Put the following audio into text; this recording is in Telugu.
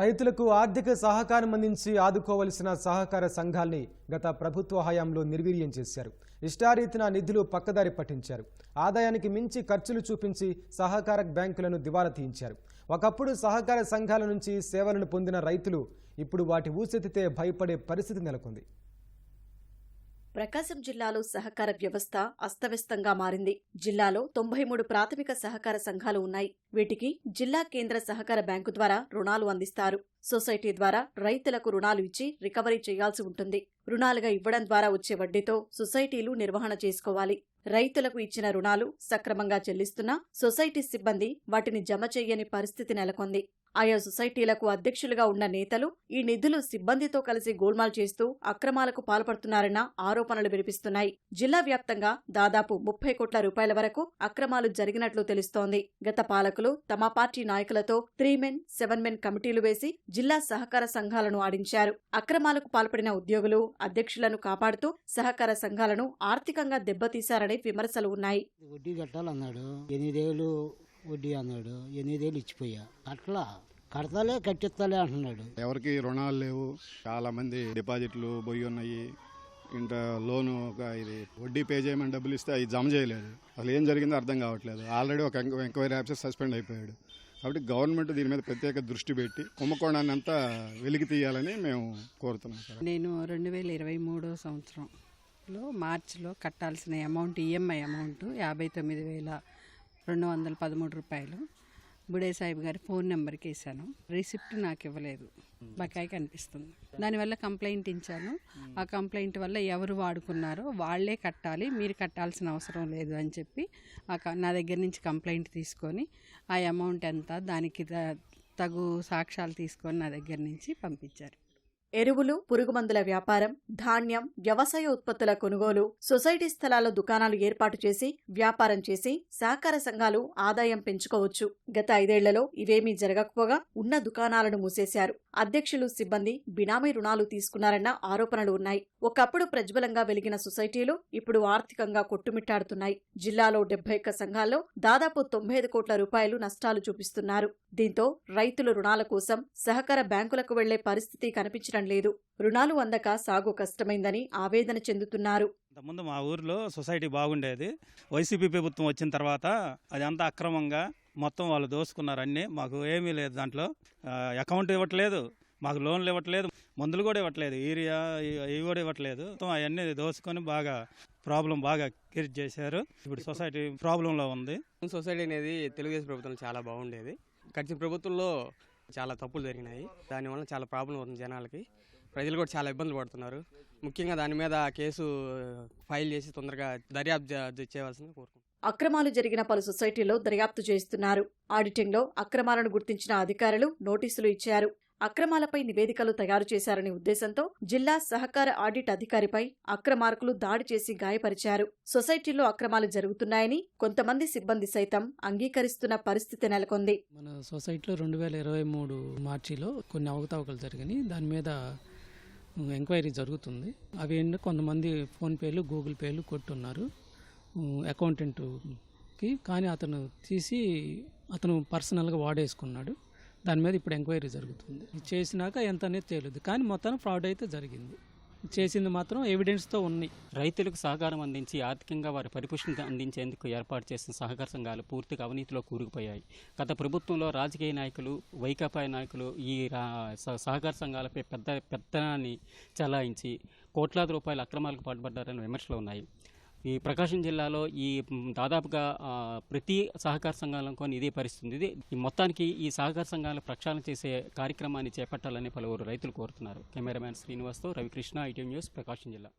రైతులకు ఆర్థిక సహకారం అందించి ఆదుకోవలసిన సహకార సంఘాల్ని గత ప్రభుత్వ హయాంలో నిర్వీర్యం చేశారు. ఇష్టారీతిన నిధులు పక్కదారి పట్టించారు. ఆదాయానికి మించి ఖర్చులు చూపించి సహకార బ్యాంకులను దివాలా తీయించారు. ఒకప్పుడు సహకార సంఘాల నుంచి సేవలను పొందిన రైతులు ఇప్పుడు వాటి ఊసెత్తితే భయపడే పరిస్థితి నెలకొంది. ప్రకాశం జిల్లాలో సహకార వ్యవస్థ అస్తవ్యస్తంగా మారింది. జిల్లాలో తొంభై మూడు ప్రాథమిక సహకార సంఘాలు ఉన్నాయి. వీటికి జిల్లా కేంద్ర సహకార బ్యాంకు ద్వారా రుణాలు అందిస్తారు. సొసైటీ ద్వారా రైతులకు రుణాలు ఇచ్చి రికవరీ చేయాల్సి ఉంటుంది. రుణాలుగా ఇవ్వడం ద్వారా వచ్చే వడ్డీతో సొసైటీలు నిర్వహణ చేసుకోవాలి. రైతులకు ఇచ్చిన రుణాలు సక్రమంగా చెల్లిస్తున్నా సొసైటీ సిబ్బంది వాటిని జమ చేయని పరిస్థితి నెలకొంది. ఆయా సొసైటీలకు అధ్యక్షులుగా ఉన్న నేతలు ఈ నిధులు సిబ్బందితో కలిసి గోల్మాల్ చేస్తూ అక్రమాలకు పాల్పడుతున్నారన్న ఆరోపణలు వినిపిస్తున్నాయి. జిల్లా వ్యాప్తంగా దాదాపు ముప్పై కోట్ల రూపాయల వరకు అక్రమాలు జరిగినట్లు తెలుస్తోంది. గత పాలకులు తమ పార్టీ నాయకులతో త్రీ మెన్ సెవెన్ మెన్ కమిటీలు వేసి జిల్లా సహకార సంఘాలను ఆడించారు. అక్రమాలకు పాల్పడిన ఉద్యోగులు అధ్యక్షులను కాపాడుతూ సహకార సంఘాలను ఆర్థికంగా దెబ్బతీశారనే విమర్శలు ఉన్నాయి. వడ్డీ కట్టాలన్నాడు. వడ్డీ అన్నాడు ఎనిమిదేళ్ళు ఇచ్చిపోయా. అట్లా కడతాలే కట్టిస్తాలే అంటున్నాడు. ఎవరికి రుణాలు లేవు చాలా మంది డిపాజిట్లు పోయి ఉన్నాయి. ఇంత లోను ఒక ఇది వడ్డీ పే చేయమని డబ్బులు ఇస్తే అది జమ చేయలేదు. అసలు ఏం జరిగిందో అర్థం కావట్లేదు. ఆల్రెడీ ఒక ఎంక్వ- ఎంక్వైరీ ఆఫీసర్ సస్పెండ్ అయిపోయాడు. కాబట్టి గవర్నమెంట్ దీని మీద ప్రత్యేక దృష్టి పెట్టి కుంభకోణాన్ని అంతా వెలికి తీయాలని మేము కోరుతున్నాం సార్. నేను రెండు వేల ఇరవై మూడో సంవత్సరంలో మార్చిలో కట్టాల్సిన అమౌంట్ ఈఎంఐ అమౌంట్ యాభై తొమ్మిది వేల రెండు వందల పదమూడు రూపాయలు. బుడే సాహిబ్ గారి ఫోన్ నెంబర్కి వేసాను రిసిప్ట్ నాకు ఇవ్వలేదు. బకాయి కనిపిస్తుంది. దానివల్ల కంప్లైంట్ ఇచ్చాను. ఆ కంప్లైంట్ వల్ల ఎవరు వాడుకున్నారో వాళ్ళే కట్టాలి. మీరు కట్టాల్సిన అవసరం లేదు అని చెప్పి ఆ క- నా దగ్గర నుంచి కంప్లైంట్ తీసుకొని ఆ అమౌంట్ ఎంత దానికి త- తగు సాక్ష్యాలు తీసుకొని నా దగ్గర నుంచి పంపించారు. ఎరువులు పురుగుమందుల వ్యాపారం ధాన్యం వ్యవసాయ ఉత్పత్తుల కొనుగోలు సొసైటీ స్థలాల్లో దుకాణాలు ఏర్పాటు చేసి వ్యాపారం చేసి సహకార సంఘాలు ఆదాయం పెంచుకోవచ్చు. గత ఐదేళ్ళలో ఇవేమీ జరగకపోగా ఉన్న దుకాణాలను మూసేశారు. అధ్యక్షులు సిబ్బంది బినామీ రుణాలు తీసుకున్నారన్న ఆరోపణలు ఉన్నాయి. ఒకప్పుడు ప్రజ్వలంగా వెలిగిన సొసైటీలు ఇప్పుడు ఆర్థికంగా కొట్టుమిట్టాడుతున్నాయి. జిల్లాలో డెబ్బై ఒక్క సంఘాల్లో దాదాపు తొంభై ఐదు కోట్ల రూపాయలు నష్టాలు చూపిస్తున్నారు. దీంతో రైతులు రుణాల కోసం సహకార బ్యాంకులకు వెళ్ళే పరిస్థితి కనిపించడం లేదు. రుణాలు అందక సాగు కష్టమైందని ఆవేదన చెందుతున్నారు. ముందు మా ఊర్లో సొసైటీ బాగుండేది. వైసీపీ ప్రభుత్వం వచ్చిన తర్వాత అదంతా అక్రమంగా మొత్తం వాళ్ళు దోసుకున్నారు. అన్నీ మాకు ఏమీ లేదు దాంట్లో. అకౌంట్ ఇవ్వట్లేదు. మాకు లోన్లు ఇవ్వట్లేదు. మందులు కూడా ఇవ్వట్లేదు. యూరియా ఇ- ఇవి కూడా ఇవ్వట్లేదు. మొత్తం అవన్నీ దోసుకొని బాగా ప్రాబ్లం బాగా క్రియేట్ చేశారు. ఇప్పుడు సొసైటీ ప్రాబ్లంలో ఉంది. సొసైటీ అనేది తెలుగుదేశం ప్రభుత్వం చాలా బాగుండేది. గడిచిన ప్రభుత్వంలో చాలా తప్పులు జరిగినాయి. దానివల్ల చాలా ప్రాబ్లం అవుతుంది జనాలకి. ప్రజలు కూడా చాలా ఇబ్బందులు పడుతున్నారు. ముఖ్యంగా దాని మీద కేసు ఫైల్ చేసి తొందరగా దర్యాప్తు చేయవలసింది కోరుకుంటున్నాను అక్రమాలు జరిగిన పలు సొసైటీల్లో దర్యాప్తు చేస్తున్నారు. ఆడిటింగ్లో అక్రమాలను గుర్తించిన అధికారులు నోటీసులు ఇచ్చారు. అక్రమాలపై నివేదికలు తయారు చేశారనే ఉద్దేశంతో జిల్లా సహకార ఆడిట్ అధికారిపై అక్రమార్కులు దాడి చేసి గాయపరిచారు. సొసైటీలో అక్రమాలు జరుగుతున్నాయని కొంతమంది సిబ్బంది సైతం అంగీకరిస్తున్న పరిస్థితి నెలకొంది. మన సొసైటీలో రెండు వేల ఇరవై మూడు మార్చిలో కొన్ని అవకతవకలు జరిగినాయి. దాని మీద ఎంక్వైరీ జరుగుతుంది. అవి కొంతమంది ఫోన్పేలు గూగుల్ పేలు కొట్టున్నారు. అకౌంటెంట్కి. కానీ అతను తీసి అతను పర్సనల్గా వాడేసుకున్నాడు. దాని మీద ఇప్పుడు ఎంక్వైరీ జరుగుతుంది. చేసినాక ఎంత అనేది తేలదు కానీ మొత్తం ఫ్రాడ్ అయితే జరిగింది. చేసింది మాత్రం ఎవిడెన్స్తో ఉన్నాయి రైతులకు సహకారం అందించి ఆర్థికంగా వారి పరిపుష్టిని అందించేందుకు ఏర్పాటు చేసిన సహకార సంఘాలు పూర్తిగా అవినీతిలో కూరుకుపోయాయి. గత ప్రభుత్వంలో రాజకీయ నాయకులు వైకాపా నాయకులు ఈ రా- సహకార సంఘాలపై పెద్ద పెద్దనాన్ని చలాయించి కోట్లాది రూపాయల అక్రమాలకు పాల్పడ్డారని విమర్శలు ఉన్నాయి. ఈ ప్రకాశం జిల్లాలో ఈ దాదాపుగా ప్రతి సహకార సంఘాలకు ఇదే పరిస్థితి ఇది ఈ మొత్తానికి ఈ సహకార సంఘాల ప్రక్షాళన చేసే కార్యక్రమాన్ని చేపట్టాలని పలువురు రైతులు కోరుతున్నారు. కెమెరామ్యాన్ శ్రీనివాస్తో రవికృష్ణ ఐటీ న్యూస్ ప్రకాశం జిల్లా.